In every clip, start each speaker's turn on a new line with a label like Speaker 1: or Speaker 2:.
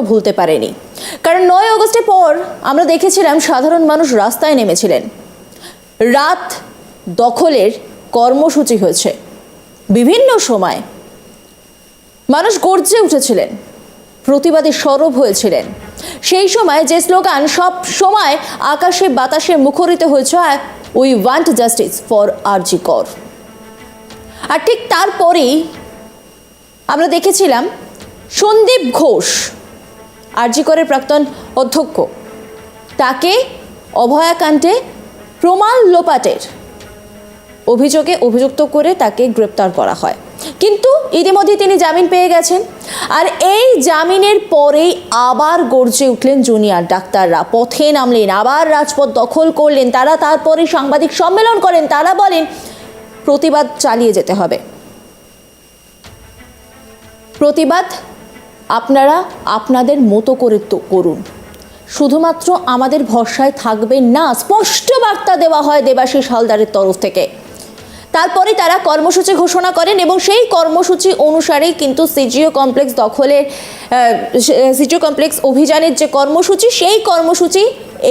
Speaker 1: ভুলতে পারেনি। কারণ নয় আগস্টের পর আমরা দেখেছিলাম সাধারণ মানুষ রাস্তায় নেমেছিলেন। রাত দখলের কর্মসূচি হয়েছে। বিভিন্ন সময় মানুষ গর্জে উঠেছিলেন। প্রতিবাদী সরব হয়েছিলেন। সেই সময় যে স্লোগান, সব সময় আকাশে বাতাসে মুখরিত হয়েছে we want justice for RG Kar আর ঠিক তারপরেই আমরা দেখেছিলাম সন্দীপ ঘোষ আরজিকরের প্রাক্তন অধ্যক্ষ। তাকে অভয়াকাণ্ডে প্রমাণ লোপাটের অভিযোগে অভিযুক্ত করে তাকে গ্রেপ্তার করা হয়। কিন্তু ইতিমধ্যে তিনি জামিন পেয়ে গেছেন। আর এই জামিনের পরেই আবার গর্জে উঠলেন জুনিয়র ডাক্তাররা। পথে নামলেন, আবার রাজপথ দখল করলেন। তারা তারপরে সাংবাদিক সম্মেলন করেন। তারা বলেন, প্রতিবাদ চালিয়ে যেতে হবে। প্রতিবাদ আপনারা আপনাদের মতো করে তো করুন। শুধুমাত্র আমাদের ভরসায় থাকবেন না, স্পষ্ট বার্তা দেওয়া হয় দেবাশিস হালদারের তরফ থেকে। তারপরে তারা কর্মসূচি ঘোষণা করেন এবং সেই কর্মসূচি অনুসারেই কিন্তু সিজিও কমপ্লেক্স দখলের সিজিও কমপ্লেক্স অভিযানের যে কর্মসূচি, সেই কর্মসূচি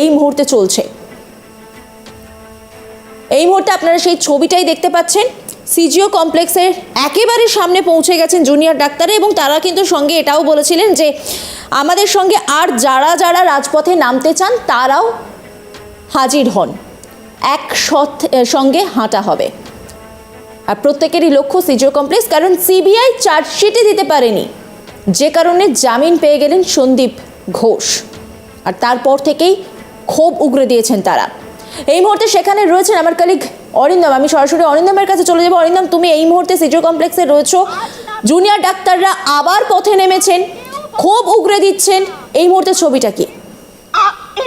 Speaker 1: এই মুহূর্তে চলছে। এই মুহূর্তে আপনারা সেই ছবিটাই দেখতে পাচ্ছেন। সিজিও কমপ্লেক্সের একেবারে সামনে পৌঁছে গেছেন জুনিয়র ডাক্তারে এবং তারা কিন্তু সঙ্গে এটাও বলেছিলেন যে আমাদের সঙ্গে আর যারা যারা রাজপথে নামতে চান, তারাও হাজির হন। এক সৎ সঙ্গে হাঁটা হবে। আর প্রত্যেকেরই লক্ষ্য সিজিও কমপ্লেক্স, কারণ সিবিআই চার্জশিটে দিতে পারেনি। যে কারণে জামিন পেয়ে গেলেন সন্দীপ ঘোষ। আর তারপর থেকেই ক্ষোভ উগরে দিয়েছেন তারা। এই মুহূর্তে সেখানে রয়েছেন আমার কালিক অরিন্দম, আমি সরাসরি অরিন্দমের কাছে চলে যাব। অরিন্দম, তুমি এই মুহূর্তে সিজো কমপ্লেক্সে রয়েছো। জুনিয়র ডাক্তাররা আবার পথে নেমেছেন ক্ষোভ উগরে দিচ্ছেন। এই মুহূর্তে ছবিটা কি?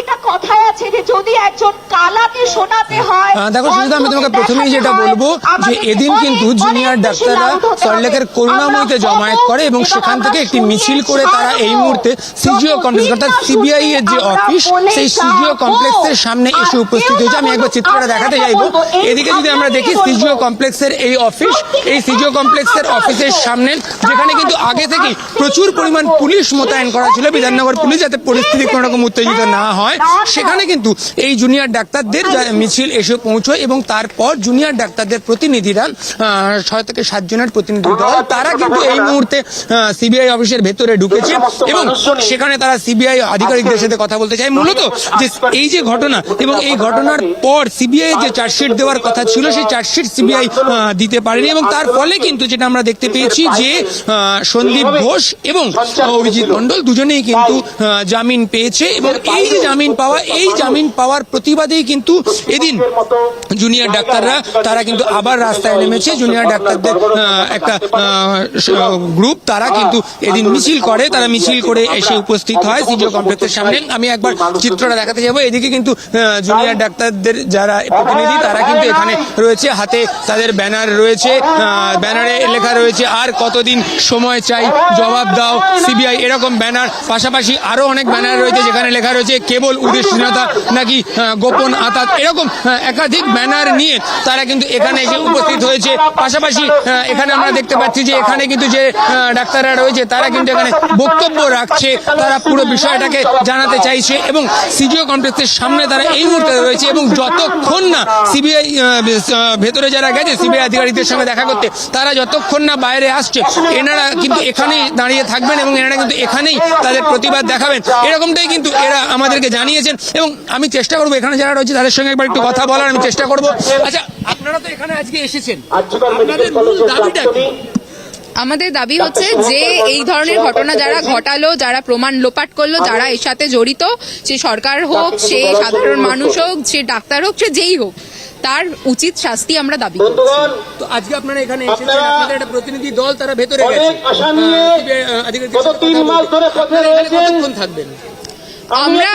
Speaker 2: আ- কথায় আছে যে যদি একজন কালাকে শোনাতে হয়
Speaker 3: দেখো আমি তোমাকে প্রথমেই যেটা বলব যে এদিন কিন্তু জুনিয়র ডাক্তাররা। সল্টলেকের করুণাময়ীতে জমায়েত করে এবং সেখান থেকে একটি মিছিল করে তারা এই মুহূর্তে সিজিও কমপ্লেক্স অর্থাৎ সিবিআই এর যে অফিস সেই সিজিও কমপ্লেক্সের সামনে এসে উপস্থিত হয়েছে। আমি একবার চিত্রটা দেখাতে চাইব এদিকে যদি আমরা দেখি সিজিও। কমপ্লেক্সের এই অফিস এই সিজিও কমপ্লেক্সের অফিসের সামনে যেখানে কিন্তু আগে থেকে প্রচুর পরিমাণ পুলিশ মোতায়েন করা ছিল। বিধাননগর পুলিশ যাতে পরিস্থিতি কোনো রকম উত্তেজিত না হয়। সেখানে কিন্তু এই জুনিয়র ডাক্তারদের মিছিল এসে পৌঁছয় এবং তারপর জুনিয়র ডাক্তারদের প্রতিনিধিরা ছয় থেকে সাত জনের প্রতিনিধি দল তারা কিন্তু এই মুহূর্তে সিবিআই অফিসের ভেতরে ঢুকেছে এবং সেখানে তারা সিবিআই আধিকারিকদের সাথে কথা বলতে চায়। মূলত যে এই যে ঘটনা এবং এই ঘটনার পর সিবিআই যে চার্জশিট দেওয়ার কথা ছিল সেই চার্জশিট সিবিআই দিতে পারেনি এবং তার ফলে কিন্তু যেটা আমরা দেখতে পেয়েছি যে আহ, সন্দীপ ঘোষ এবং অভিজিৎ মণ্ডল দুজনেই কিন্তু আহ, জামিন পেয়েছে এবং এই যে জামিন পাওয়া, এই জামিন পাওয়ার প্রতিবাদেই কিন্তু এদিন জুনিয়র ডাক্তাররা, তারা কিন্তু আবার রাস্তায় নেমেছে। জুনিয়র ডাক্তারদের একটা গ্রুপ, তারা কিন্তু এদিন মিছিল করে। তারা মিছিল করে এসে উপস্থিত হয় সিজিও কমপ্লেক্সের সামনে। আমি একবার চিত্রটা দেখাতে যাব। এদিকে কিন্তু জুনিয়র ডাক্তারদের যারা প্রতিনিধি, তারা কিন্তু এখানে রয়েছে। হাতে তাদের ব্যানার রয়েছে ব্যানারে লেখা রয়েছে, আর কতদিন সময় চাই? জবাব দাও। সিবিআই এরকম ব্যানার। পাশাপাশি আরও অনেক ব্যানার রয়েছে, যেখানে লেখা রয়েছে, কেবল উদ্দেশ্যহীনতা নাকি গোপন আতাত এরকম একাধিক ব্যানার নিয়ে তারা কিন্তু এখানে এসে উপস্থিত হয়েছে। পাশাপাশি এখানে আমরা দেখতে পাচ্ছি যে এখানে কিন্তু যে ডাক্তাররা রয়েছে, তারা কিন্তু এখানে বক্তব্য রাখছে। তারা পুরো বিষয়টাকে জানাতে চাইছে এবং সিজিও কমপ্লেক্সের সামনে তারা এই মুহূর্তে রয়েছে এবং যতক্ষণ না সিবিআই ভেতরে যারা গেছে, সিবিআই আধিকারিকদের সঙ্গে দেখা করতে, তারা যতক্ষণ না বাইরে আসছে, এনারা কিন্তু এখানেই দাঁড়িয়ে থাকবেন এবং এনারা কিন্তু এখানেই তাদের প্রতিবাদ দেখাবেন। এরকমটাই কিন্তু এরা আমাদেরকে জানিয়েছেন এবং আমি চেষ্টা করব এখানে যারা রয়েছে তাদের সঙ্গে একবার একটু কথা বলার আমি চেষ্টা করব। আচ্ছা আপনারা তো এখানে আজকে এসেছেন। আপনাদের মূল দাবিটা কি?
Speaker 4: আমাদের দাবি হচ্ছে যে এই ধরনের ঘটনা যারা ঘটালো যারা প্রমাণ লোপাট করল যারা এর সাথে জড়িত সে সরকার হোক সে সাধারণ মানুষ হোক সে ডাক্তার হোক সে যেই হোক তার উচিত শাস্তি আমরা দাবি
Speaker 3: তো আজকে আপনারা এখানে এসেছেন আপনাদের একটা প্রতিনিধি দল তারা ভেতরে গেছে। কতক্ষণ থাকবেন?
Speaker 4: আমরা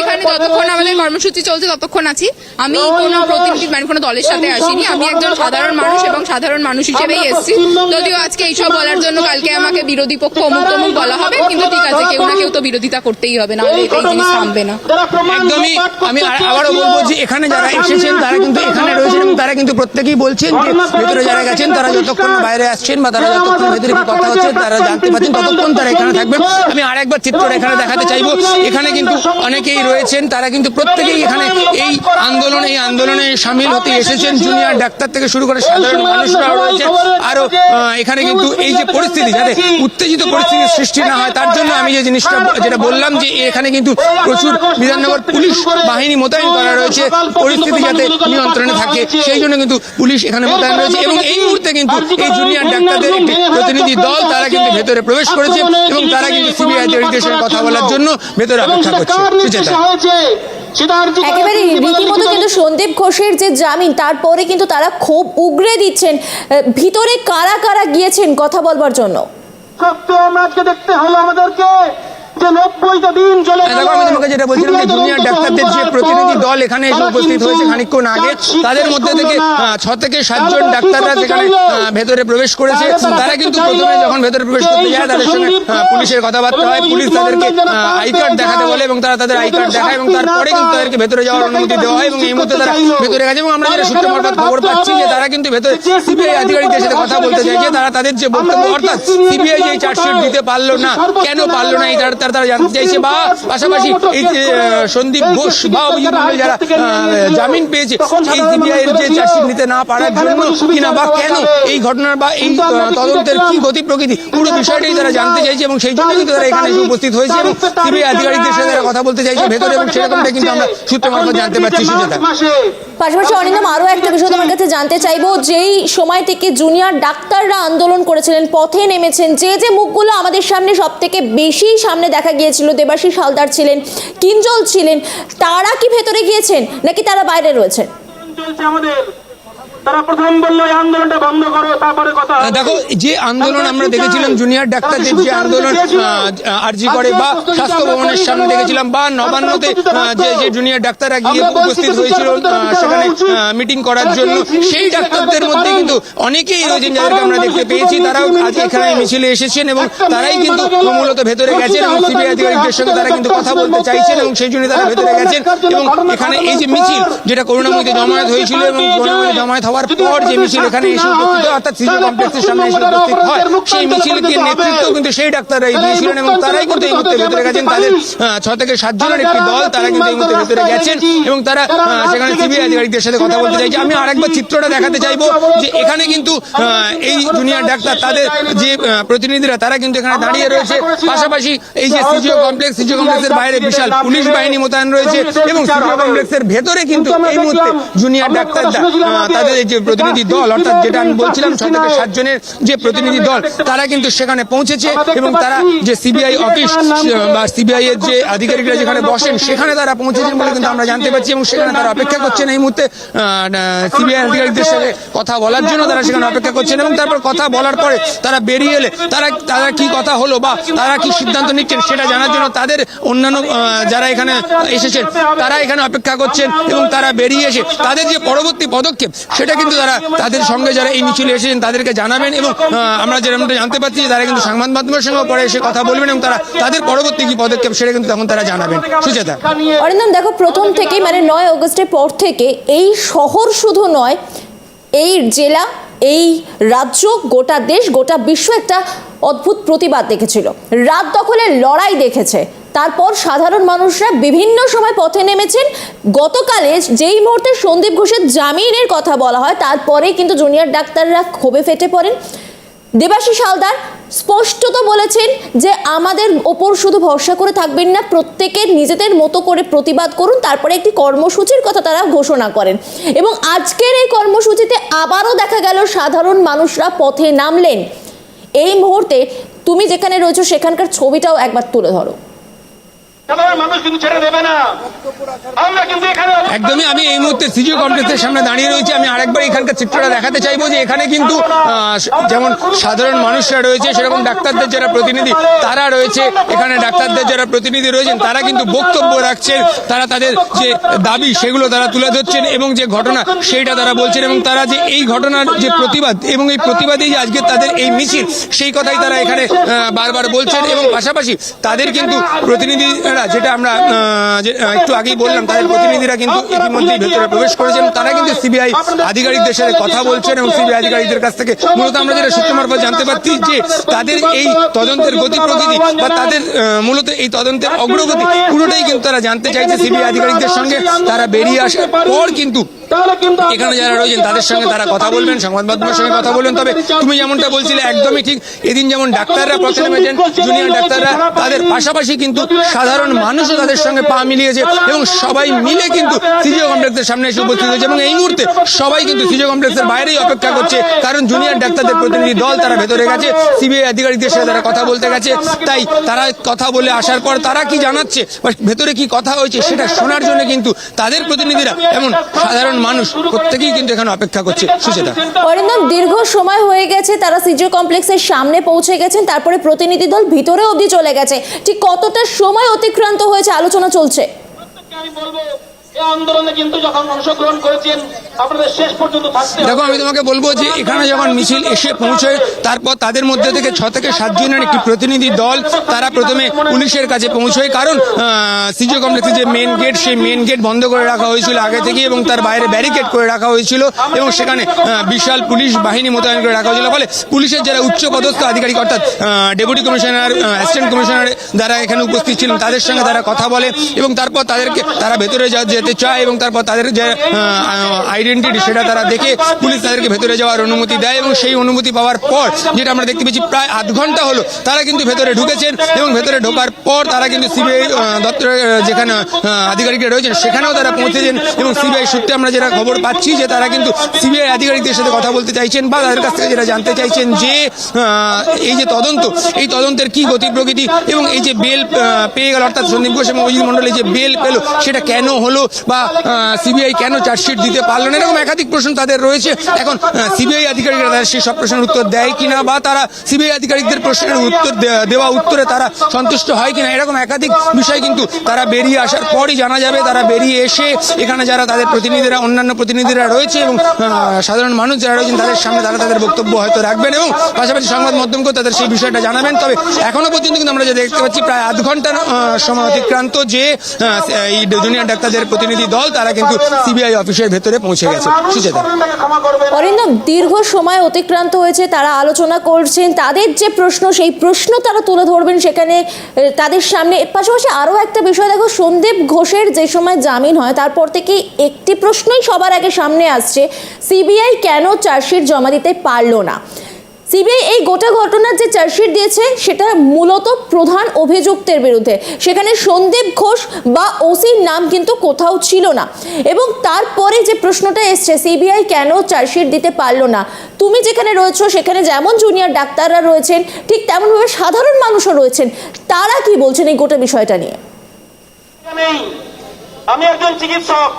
Speaker 4: এখানে যতক্ষণ আমাদের কর্মসূচি চলছে ততক্ষণ আছি। আমি কোনো প্রতিনিধি মানে কোনো দলের সাথে আসিনি। আমি একজন সাধারণ মানুষ এবং সাধারণ মানুষ হিসেবেই এসেছি। যদিও আজকে এইসব বলার জন্য কালকে আমাকে বিরোধী পক্ষ অমুক তমুক বলা হবে কিন্তু ঠিক আছে কেউ না কেউ তো বিরোধিতা করতেই হবে নাহলে এই জিনিস থামবে না।
Speaker 3: একদমই আমি আবারও বলব যে এখানে যারা এসেছেন তারা কিন্তু এখানে রয়েছেন। কিন্তু প্রত্যেকেই বলছেন যে ভেতরে যারা গেছেন তারা যতক্ষণ বাইরে আসছেন বা তারা যতক্ষণ ভেতরে কথা হচ্ছে তারা জানতে পারছেন ততক্ষণ তারা এখানে থাকবেন। আমি আরেকবার চিত্রটা এখানে দেখাতে চাইব। এখানে কিন্তু অনেকেই রয়েছেন তারা কিন্তু প্রত্যেকেই এখানে এই আন্দোলন এই আন্দোলনে সামিল হতে এসেছেন। জুনিয়র ডাক্তার থেকে শুরু করে সাধারণ মানুষরাও রয়েছে আরও এখানে কিন্তু এই যে পরিস্থিতি যাতে উত্তেজিত পরিস্থিতির সৃষ্টি না হয় তার জন্য আমি যে জিনিসটা যেটা বললাম যে এখানে কিন্তু প্রচুর বিধাননগর পুলিশ বাহিনী মোতায়েন করা রয়েছে। পরিস্থিতি যাতে নিয়ন্ত্রণে থাকে সেই জন্য কিন্তু পুলিশ এখানে মোতায়েন রয়েছে এবং এই মুহূর্তে কিন্তু এই জুনিয়র ডাক্তারদের একটি প্রতিনিধি দল তারা কিন্তু ভেতরে প্রবেশ করেছে এবং তারা কিন্তু সিবিআই সঙ্গে কথা বলার জন্য ভেতরে অপেক্ষা করছে সুচেতা
Speaker 1: একেবারে রীতিমতো কিন্তু সন্দীপ ঘোষের যে জামিন তারপরে কিন্তু তারা খুব উগরে দিচ্ছেন। ভিতরে কারা কারা গিয়েছেন কথা বলবার জন্য?
Speaker 5: সত্য আমরা আজকে দেখতে হলো আমাদেরকে। যে নব্বইটা দিন চলে
Speaker 3: আমি তোমাকে যেটা বলছিলাম যে জুনিয়র ডাক্তারদের যে প্রতিনিধি দল এখানে এসে উপস্থিত হয়েছে খানিকক্ষণ আগে। তাদের মধ্যে থেকে ছ থেকে সাতজন ডাক্তাররা যেখানে ভেতরে প্রবেশ করেছে তারা কিন্তু প্রথমে যখন ভেতরে প্রবেশ করতে যায় তাদের সঙ্গে পুলিশের কথাবার্তা হয় পুলিশ তাদেরকে আই কার্ড দেখাতে বলে এবং তারা তাদের আই কার্ড দেখায় এবং তারপরে কিন্তু তাদেরকে ভেতরে যাওয়ার অনুমতি দেওয়া হয় এবং এই মুহূর্তে তারা ভেতরে গেছে এবং আমরা যেটা সূত্র মারফত খবর পাচ্ছি যে তারা কিন্তু ভেতরে সিবিআই আধিকারিকদের সাথে কথা বলতে চাইছে তারা তাদের যে বক্তব্য অর্থাৎ সিবিআই যে চার্জশিট দিতে পারল না কেন পারল না এই তারা তারা জানতে চাইছে বা পাশাপাশি সন্দীপ ঘোষ বা অভিজিৎ যারা জামিন পেয়েছে এই সিবিআই যে চার্জশিট নিতে না পারার জন্য কিনা বা কেন? এই ঘটনার বা এই তদন্তের কি গতি প্রকৃতি? পুরো বিষয়টাই তারা জানতে চাইছে এবং সেই জন্য কিন্তু তারা এখানে উপস্থিত হয়েছে এবং সিবিআই আধিকারিকদের সাথে তারা কথা বলতে চাইছে ভেতরে এবং সেরকমটা কিন্তু আমরা সূত্র মারফত জানতে পারছি সুচেতা
Speaker 1: পাশাপাশি অনিন্দম আরও একটা বিষয় তোমার কাছে জানতে চাইব যেই সময় থেকে জুনিয়র ডাক্তাররা আন্দোলন করেছিলেন পথে নেমেছেন যে যে মুখগুলো আমাদের সামনে সব থেকে বেশি সামনে দেখা গিয়েছিল, দেবাশিস হালদার ছিলেন, কিঞ্জল ছিলেন, তারা কি ভেতরে গিয়েছেন নাকি তারা বাইরে রয়েছেন?
Speaker 5: চলছে আমাদের। তারা প্রথম বলল এই আন্দোলনটা বন্ধ করো তারপরে কথা
Speaker 3: দেখো যে আন্দোলন আমরা দেখেছিলাম জুনিয়র ডাক্তারদের যে আন্দোলন আরজি করে বা স্বাস্থ্য ভবনের সামনে দেখেছিলাম বা নবান্নতে যে যে জুনিয়র ডাক্তাররা গিয়ে উপস্থিত হয়েছিল সেখানে মিটিং করার জন্য। সেই ডাক্তারদের মধ্যে কিন্তু অনেকেই রয়েছেন যাদেরকে আমরা দেখতে পেয়েছি তারাও আজ এখানে মিছিলে এসেছেন এবং তারাই কিন্তু মূলত ভেতরে গেছেন এবং সিবিআই আধিকারিকদের সঙ্গে তারা কিন্তু কথা বলতে চাইছেন এবং সেই জন্য তারা ভেতরে গেছেন এবং এখানে এই যে মিছিল যেটা করুণাময়ীতে জমায়েত হয়েছিল এবং করুণাময়ীতে জমায়েত হওয়ার পর যে মিছিল এখানে এসে উপস্থিত অর্থাৎ সিজিও কমপ্লেক্সের সামনে এসে উপস্থিত হয় সেই মিছিলকে নেতৃত্ব কিন্তু সেই ডাক্তাররাই দিয়েছিলেন এবং তারাই কিন্তু এই মুহূর্তে ভেতরে গেছেন তাদের আহ, ছ থেকে সাতজনের একটি দল তারা কিন্তু এই মুহূর্তে ভেতরে গেছেন এবং তারা সেখানে সিবিআই আধিকারিকদের সাথে কথা বলতে চাইছে। আমি আরেকবার চিত্রটা দেখাতে চাইব যে এখানে কিন্তু এই জুনিয়র ডাক্তার তাদের যে প্রতিনিধিরা তারা কিন্তু এখানে দাঁড়িয়ে রয়েছে। পাশাপাশি এই যে সিজিও কমপ্লেক্স সিজিও কমপ্লেক্সের বাইরে বিশাল পুলিশ বাহিনী মোতায়েন রয়েছে এবং সিজিও কমপ্লেক্সের ভেতরে কিন্তু এই মুহূর্তে জুনিয়র ডাক্তাররা তাদের যে প্রতিনিধি দল অর্থাৎ যেটা আমি বলছিলাম ছ থেকে সাতজনের যে প্রতিনিধি দল তারা কিন্তু সেখানে পৌঁছেছে এবং তারা যে সিবিআই অফিস বা সিবিআই এর যে আধিকারিকরা যেখানে বসেন সেখানে তারা পৌঁছেছেন বলে কিন্তু আমরা জানতে পারছি এবং সেখানে তারা অপেক্ষা করছেন এই মুহূর্তে সিবিআই আধিকারিকদের সাথে কথা বলার জন্য তারা সেখানে অপেক্ষা করছেন এবং তারপর কথা বলার পরে তারা বেরিয়ে এলে তারা তারা কি কথা হলো বা তারা কি সিদ্ধান্ত নিচ্ছেন সেটা জানার জন্য তাদের অন্যান্য যারা এখানে এসেছেন তারা এখানে অপেক্ষা করছেন এবং তারা বেরিয়ে এসে তাদের যে পরবর্তী পদক্ষেপ সেটা কিন্তু তারা তাদের সঙ্গে যারা এই মিছিলে এসেছেন তাদেরকে জানাবেন এবং আমরা যেরকমটা জানতে পারছি তারা কিন্তু সংবাদ মাধ্যমের সঙ্গে পরে এসে কথা বলবেন এবং তারা তাদের পরবর্তী কি পদক্ষেপ সেটা কিন্তু তখন তারা জানাবেন। সুচেতা।
Speaker 1: অরিন্দম, দেখো, প্রথম থেকেই মানে নয় অগস্টের পর থেকে এই শহর শুধু নয়, এই জেলা, এই রাজ্য, গোটা দেশ, গোটা বিশ্ব একটা অদ্ভুত প্রতিবাদ দেখেছিল। রাত দখলের লড়াই দেখেছে। তারপর সাধারণ মানুষরা বিভিন্ন সময় পথে নেমেছেন। গতকালে যেই মুহূর্তে সন্দীপ ঘোষের জামিনের কথা বলা হয় তারপরে কিন্তু জুনিয়র ডাক্তাররা ক্ষোভে ফেটে পড়েন। দেবাশিস হালদার স্পষ্টত বলেছেন যে, আমাদের ওপর শুধু ভরসা করে থাকবেন না, প্রত্যেকের নিজেদের মতো করে প্রতিবাদ করুন, তারপরে একটি কর্মসূচির কথা তারা ঘোষণা করেন। এবং আজকের এই কর্মসূচিতে আবারও দেখা গেল, সাধারণ মানুষরা পথে নামলেন। এই মুহূর্তে তুমি যেখানে রয়েছো, সেখানকার ছবিটাও একবার তুলে ধরো।
Speaker 3: একদমই আমি এই মুহূর্তে সিজিও কমপ্লেক্সের সামনে দাঁড়িয়ে রয়েছি। আমি আরেকবার এখানকার চিত্রটা দেখাতে চাইব যে এখানে কিন্তু যেমন সাধারণ মানুষরা রয়েছে সেরকম ডাক্তারদের যারা প্রতিনিধি তারা রয়েছে এখানে ডাক্তারদের যারা প্রতিনিধি রয়েছেন তারা কিন্তু বক্তব্য রাখছেন তারা তাদের যে দাবি সেগুলো তারা তুলে ধরছেন এবং যে ঘটনা সেইটা তারা বলছেন এবং তারা যে এই ঘটনার যে প্রতিবাদ এবং এই প্রতিবাদেই যে আজকে তাদের এই মিছিল সেই কথাই তারা এখানে বারবার বলছেন এবং পাশাপাশি তাদের কিন্তু প্রতিনিধিরা যেটা আমরা একটু আগেই বললাম তাদের প্রতিনিধিরা কিন্তু ইতিমধ্যেই ভেতরে প্রবেশ করেছেন। তারা কিন্তু সিবিআই আধিকারিকদের সাথে কথা বলছেন এবং সিবিআই আধিকারিকদের কাছ থেকে। মূলত আমরা যেটা সূত্র মারফত জানতে পারছি যে তাদের এই তদন্তের গতি প্রকৃতি বা তাদের মূলত এই তদন্তের অগ্রগতি পুরোটাই কিন্তু তারা জানতে চাইছে সিবিআই আধিকারিকদের সঙ্গে। তারা বেরিয়ে আসার পর কিন্তু এখানে যারা রয়েছেন তাদের সঙ্গে তারা কথা বলবেন সংবাদ মাধ্যমের সঙ্গে কথা বলবেন। তবে তুমি যেমনটা বলছিলে একদমই ঠিক এদিন যেমন ডাক্তাররা পক্ষে নেমেছেন জুনিয়র ডাক্তাররা তাদের পাশাপাশি কিন্তু সাধারণ মানুষও তাদের সঙ্গে পা মিলিয়েছে এবং সবাই মিলে কিন্তু সিজিও কমপ্লেক্সের সামনে এসে উপস্থিত হয়েছে এবং এই মুহূর্তে সবাই কিন্তু সিজিও কমপ্লেক্সের বাইরেই অপেক্ষা করছে। কারণ জুনিয়র ডাক্তারদের প্রতিনিধি দল তারা ভেতরে গেছে সিবিআই আধিকারিকদের সাথে তারা কথা বলতে গেছে তাই তারা কথা বলে আসার পর তারা কি জানাচ্ছে? বা ভেতরে কি কথা হয়েছে সেটা শোনার জন্য কিন্তু তাদের প্রতিনিধিরা এমন সাধারণ মানুষ প্রত্যেকেই কিন্তু এখানে অপেক্ষা করছে। সুচেতা।
Speaker 1: অরিন্দম দীর্ঘ সময় হয়ে গেছে তারা সিজিও কমপ্লেক্সের সামনে পৌঁছে গেছেন তারপরে প্রতিনিধি দল ভিতরে অবধি চলে গেছে। ঠিক কতটা সময় অতিক্রান্ত হয়েছে? আলোচনা চলছে।
Speaker 5: আমি বলব আন্দোলনে কিন্তু যখন অংশগ্রহণ করেছেন
Speaker 3: দেখো আমি তোমাকে বলব যে এখানে যখন মিছিল এসে পৌঁছয় তারপর তাদের মধ্যে থেকে ছ থেকে সাত জনের একটি প্রতিনিধি দল তারা প্রথমে পুলিশের কাছে পৌঁছয়। কারণ সিজিও কমপ্লেক্সের যে মেন গেট সেই মেন গেট বন্ধ করে রাখা হয়েছিল আগে থেকে এবং তার বাইরে ব্যারিকেড করে রাখা হয়েছিল এবং সেখানে বিশাল পুলিশ বাহিনী মোতায়েন করে রাখা হয়েছিল। ফলে পুলিশের যারা উচ্চ পদস্থ আধিকারিক অর্থাৎ ডেপুটি কমিশনার অ্যাসিস্ট্যান্ট কমিশনার যারা এখানে উপস্থিত ছিলেন তাদের সঙ্গে তারা কথা বলে এবং তারপর তাদেরকে তারা ভেতরে যেতে চায় এবং তারপর তাদের যে আইডেন্টিটি সেটা তারা দেখে পুলিশ তাদেরকে ভেতরে যাওয়ার অনুমতি দেয় এবং সেই অনুমতি পাওয়ার পর যেটা আমরা দেখতে পেয়েছি প্রায় আধ ঘণ্টা হলো তারা কিন্তু ভেতরে ঢুকেছেন এবং ভেতরে ঢোকার পর তারা কিন্তু সিবিআই দপ্তরের যেখানে আধিকারিকরা রয়েছেন সেখানেও তারা পৌঁছেছেন এবং সিবিআই সূত্রে আমরা যেটা খবর পাচ্ছি যে তারা কিন্তু সিবিআই আধিকারিকদের সাথে কথা বলতে চাইছেন বা তাদের কাছ থেকে যেটা জানতে চাইছেন যে এই যে তদন্ত এই তদন্তের কি গতি প্রকৃতি এবং এই যে বেল পেয়ে গেল অর্থাৎ সন্দীপ ঘোষ এবং অজিত মন্ডল এই যে বেল পেল সেটা কেন হলো বা সিবিআই কেন চার্জশিট দিতে পারল না? এরকম একাধিক প্রশ্ন তাদের রয়েছে। এখন সিবিআই আধিকারিকরা তাদের সেই সব প্রশ্নের উত্তর দেয় কিনা বা তারা সিবিআই আধিকারিকদের প্রশ্নের উত্তর দেওয়া উত্তরে তারা সন্তুষ্ট হয় কিনা, এরকম একাধিক বিষয় কিন্তু তারা বেরিয়ে আসার পরই জানা যাবে। তারা বেরিয়ে এসে এখানে যারা তাদের প্রতিনিধিরা, অন্যান্য প্রতিনিধিরা রয়েছে এবং সাধারণ মানুষ যারা রয়েছেন তাদের সামনে তারা তাদের বক্তব্য হয়তো রাখবেন এবং পাশাপাশি সংবাদ মাধ্যমকেও তাদের সেই বিষয়টা জানাবেন। তবে এখনও পর্যন্ত কিন্তু আমরা যে দেখতে পাচ্ছি প্রায় আধ ঘণ্টার সময় অতিক্রান্ত যে এই জুনিয়র ডাক্তারদের প্রতিনিধি দল, তারা কিন্তু সিবিআই অফিসের ভেতরে পৌঁছে গেছে। সুচেতা
Speaker 5: ক্ষমা করবেন
Speaker 1: অরিন্দম দীর্ঘ সময় অতিক্রান্ত হয়েছে তারা আলোচনা করছেন। তাদের যে প্রশ্ন সেই প্রশ্ন তারা তুলে ধরবেন সেখানে তাদের সামনে। এর পাশাপাশি আরও একটা বিষয় দেখো সন্দীপ ঘোষের যে সময় জামিন হয় তারপর থেকে একটি প্রশ্নই সবার আগে সামনে আসছে। সিবিআই কেন চার্জশিট জমা দিতে পারল না? সিবিআই এই গোটা ঘটনার যে চার্জশিট দিয়েছে, সেটা মূলত প্রধান অভিযুক্তের বিরুদ্ধে। সেখানে সন্দীপ ঘোষ বা ওসির নাম কিন্তু কোথাও ছিল না। এবং তারপরে যে প্রশ্নটা এসছে, সিবিআই কেন চার্জশিট দিতে পারল না? তুমি যেখানে রয়েছো, সেখানে যেমন জুনিয়র ডাক্তাররা রয়েছেন, ঠিক তেমনভাবে সাধারণ মানুষও রয়েছেন, তারা কি বলছেন এই গোটা বিষয়টা নিয়ে?
Speaker 5: আমি একজন চিকিৎসক।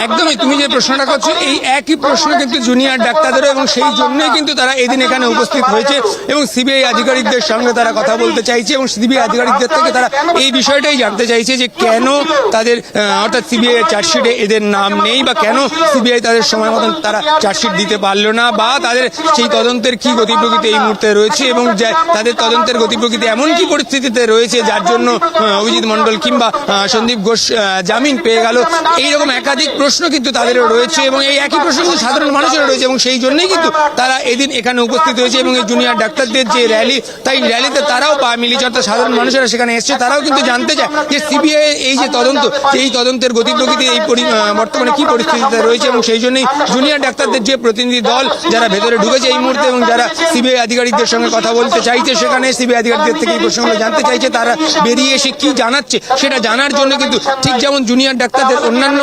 Speaker 3: একদমই তুমি যে প্রশ্নটা করছ এই একই প্রশ্ন কিন্তু জুনিয়র ডাক্তারদেরও এবং সেই জন্যই কিন্তু তারা এদিন এখানে উপস্থিত হয়েছে এবং সিবিআই আধিকারিকদের সঙ্গে তারা কথা বলতে চাইছে এবং সিবিআই আধিকারিকদের থেকে তারা এই বিষয়টাই জানতে চাইছে যে কেন তাদের অর্থাৎ সিবিআই এর চার্জশিটে এদের নাম নেই বা কেন সিবিআই তাদের সময় মতন তারা চার্জশিট দিতে পারল না বা তাদের সেই তদন্তের কি গতি প্রকৃতি এই মুহূর্তে রয়েছে এবং তাদের তদন্তের গতি প্রকৃতি এমন কি পরিস্থিতিতে রয়েছে যার জন্য অভিজিৎ মন্ডল কিংবা সন্দীপ ঘোষ জামিন পেয়ে গেল এইরকম একাধিক প্রশ্ন কিন্তু তাদেরও রয়েছে এবং এই একই প্রশ্ন কিন্তু সাধারণ মানুষেরও রয়েছে এবং সেই জন্যই কিন্তু তারা এদিন এখানে উপস্থিত হয়েছে এবং এই জুনিয়র ডাক্তারদের যে র্যালি তাই র্যালিতে তারাও পা মিলিয়েছে অর্থাৎ সাধারণ মানুষেরা সেখানে এসছে। তারাও কিন্তু জানতে চায় যে সিবিআই এই যে তদন্ত এই তদন্তের গতি প্রকৃতি এই বর্তমানে কি পরিস্থিতিতে রয়েছে এবং সেই জন্যই জুনিয়র ডাক্তারদের যে প্রতিনিধি দল যারা ভেতরে ঢুকেছে এই মুহূর্তে এবং যারা সিবিআই আধিকারিকদের সঙ্গে কথা বলতে চাইছে সেখানে সিবিআই আধিকারিকদের থেকে এই প্রসঙ্গে জানতে চাইছে তারা বেরিয়ে এসে কি জানাচ্ছে সেটা জানার জন্য কিন্তু ঠিক যেমন জুনিয়র ডাক্তারদের অন্যান্য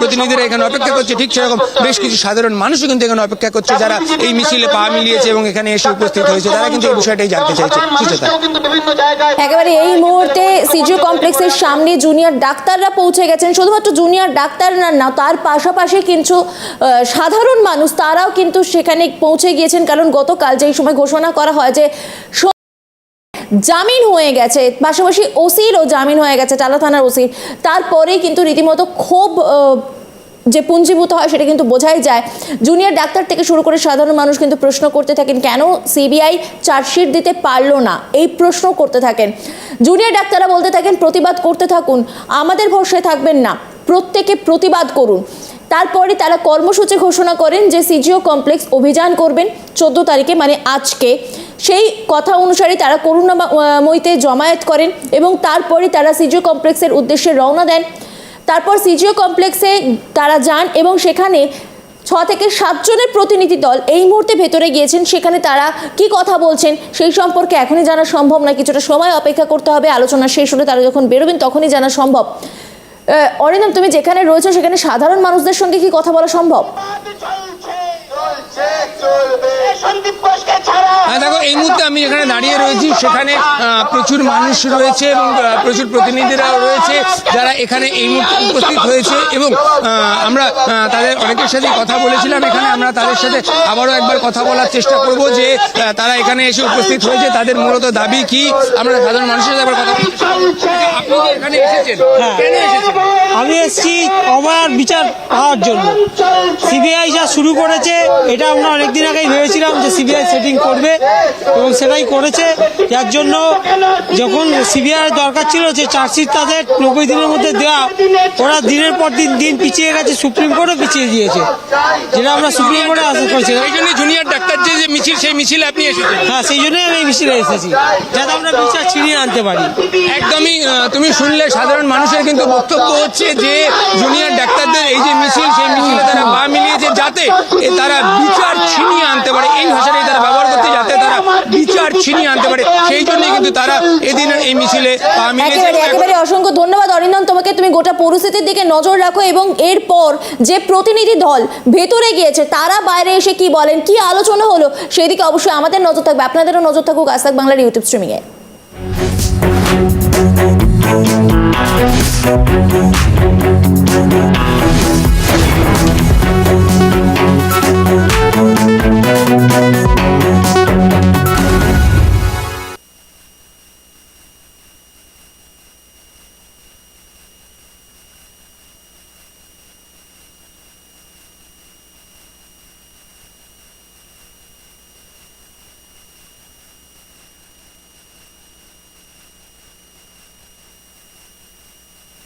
Speaker 3: প্রতিনিধিরা এখানে অপেক্ষা করছে ঠিক সেরকম বেশ কিছু সাধারণ মানুষও কিন্তু এখানে অপেক্ষা করছে যারা এই মিছিলে পা মিলিয়েছে এবং এখানে এসে উপস্থিত হয়েছে তারা কিন্তু এই বিষয়টাই জানতে চাইছে।
Speaker 1: একেবারে এই মুহূর্তে সিজিও কমপ্লেক্সের সামনে জুনিয়র ডাক্তাররা পৌঁছে গেছেন শুধুমাত্র জুনিয়র ডাক্তার না না তার পাশাপাশি কিন্তু সাধারণ মানুষ তারাও কিন্তু সেখানে পৌঁছে গিয়েছেন কারণ গতকাল যেই সময় ঘোষণা করা হয় যে জামিন হয়ে গেছে। পাশাপাশি ওসিরও জামিন হয়ে গেছে টালা থানার ওসির তারপরেই কিন্তু রীতিমতো আহ, যে পুঞ্জীভূত হয় সেটা কিন্তু বোঝাই যায়। জুনিয়র ডাক্তার থেকে শুরু করে সাধারণ মানুষ কিন্তু প্রশ্ন করতে থাকেন কেন সিবিআই চার্জশিট দিতে পারল না? এই প্রশ্ন করতে থাকেন। জুনিয়র ডাক্তাররা বলতে থাকেন প্রতিবাদ করতে থাকুন আমাদের ভরসায় থাকবেন না। প্রত্যেকে প্রতিবাদ করুন। তারপরে তারা কর্মসূচি ঘোষণা করেন যে সিজিও কমপ্লেক্স অভিযান করবেন চোদ্দ তারিখে মানে আজকে। সেই কথা অনুসারে তারা করুণাময়ীতে জমায়েত করেন এবং তারপরে তারা সিজিও কমপ্লেক্সের উদ্দেশ্যে রওনা দেন। তারপর সিজিও কমপ্লেক্সে তারা যান এবং সেখানে ছ থেকে সাতজনের প্রতিনিধি দল এই মুহূর্তে ভেতরে গিয়েছেন। সেখানে তারা কি কথা বলছেন সেই সম্পর্কে এখনই জানা সম্ভব না। কিছুটা সময় অপেক্ষা করতে হবে। আলোচনা শেষ হলে তারা যখন বেরোবেন তখনই জানা সম্ভব। অরিন্দম তুমি যেখানে রয়েছো সেখানে সাধারণ মানুষদের সঙ্গে কি কথা বলা সম্ভব?
Speaker 3: দেখো এই মুহূর্তে আমি যেখানে দাঁড়িয়ে রয়েছি। সেখানে প্রচুর মানুষ রয়েছে এবং প্রচুর প্রতিনিধিরাও রয়েছে যারা এখানে এই মুহূর্তে উপস্থিত হয়েছে এবং আমরা তাদের অনেকের সাথে কথা বলেছিলাম। এখানে আমরা তাদের সাথে আবারও একবার কথা বলার চেষ্টা করব যে তারা এখানে এসে উপস্থিত হয়েছে। তাদের মূলত দাবি কি? আমরা সাধারণ মানুষের সাথে একবার কথা বলছি। আপনি এখানে এসেছেন? কেন এসেছেন?
Speaker 6: আমি এসেছি অবাধ বিচার পাওয়ার জন্য। সিবিআই যা শুরু করেছে এটা আমরা অনেকদিন আগেই ভেবেছিলাম যে সিবিআই সেটিং করবে এবং সেটাই করেছে। যার জন্য যখন সিবিআই দরকার ছিল যে চার্জশিট তাদের নব্বই দিনের মধ্যে দেওয়া ওরা দিনের পর দিন দিন পিছিয়ে গেছে সুপ্রিম কোর্টও পিছিয়ে দিয়েছে যেটা আমরা সুপ্রিম কোর্টে আশা করেছিলাম
Speaker 3: এই জন্য জুনিয়র ডাক্তার যে মিছিল সেই মিছিলে আপনি এসেছেন।
Speaker 6: হ্যাঁ সেই জন্যই আমি এই মিছিলে এসেছি যাতে আমরা বিচার ছিনিয়ে আনতে পারি।
Speaker 3: একদমই তুমি শুনলে সাধারণ মানুষের কিন্তু বক্তব্য হচ্ছে যে জুনিয়র ডাক্তারদের এই যে মিছিল সেই মিছিলে তারা পা মিলিয়েছে যাতে তারা বিচার ছিনিয়ে আনতে পারে। এই ভাষাটাই তারা ব্যবহার করতে যাতে তারা বিচার ছিনিয়ে আনতে পারে। সেই জন্যই কিন্তু তারা এদিনের এই মিছিলে
Speaker 1: অসংখ্য ধন্যবাদ অরিন্দম। তোমাকে তুমি গোটা পরিস্থিতির দিকে নজর রাখো এবং এরপর যে প্রতিনিধি দল ভেতরে গিয়েছে, তারা বাইরে এসে কি বলেন, কি আলোচনা হলো সেই দিকে অবশ্যই আমাদের নজর থাকবে। আপনাদেরও নজর থাকুক আসাক বাংলার ইউটিউব স্ট্রিমিংয়ে।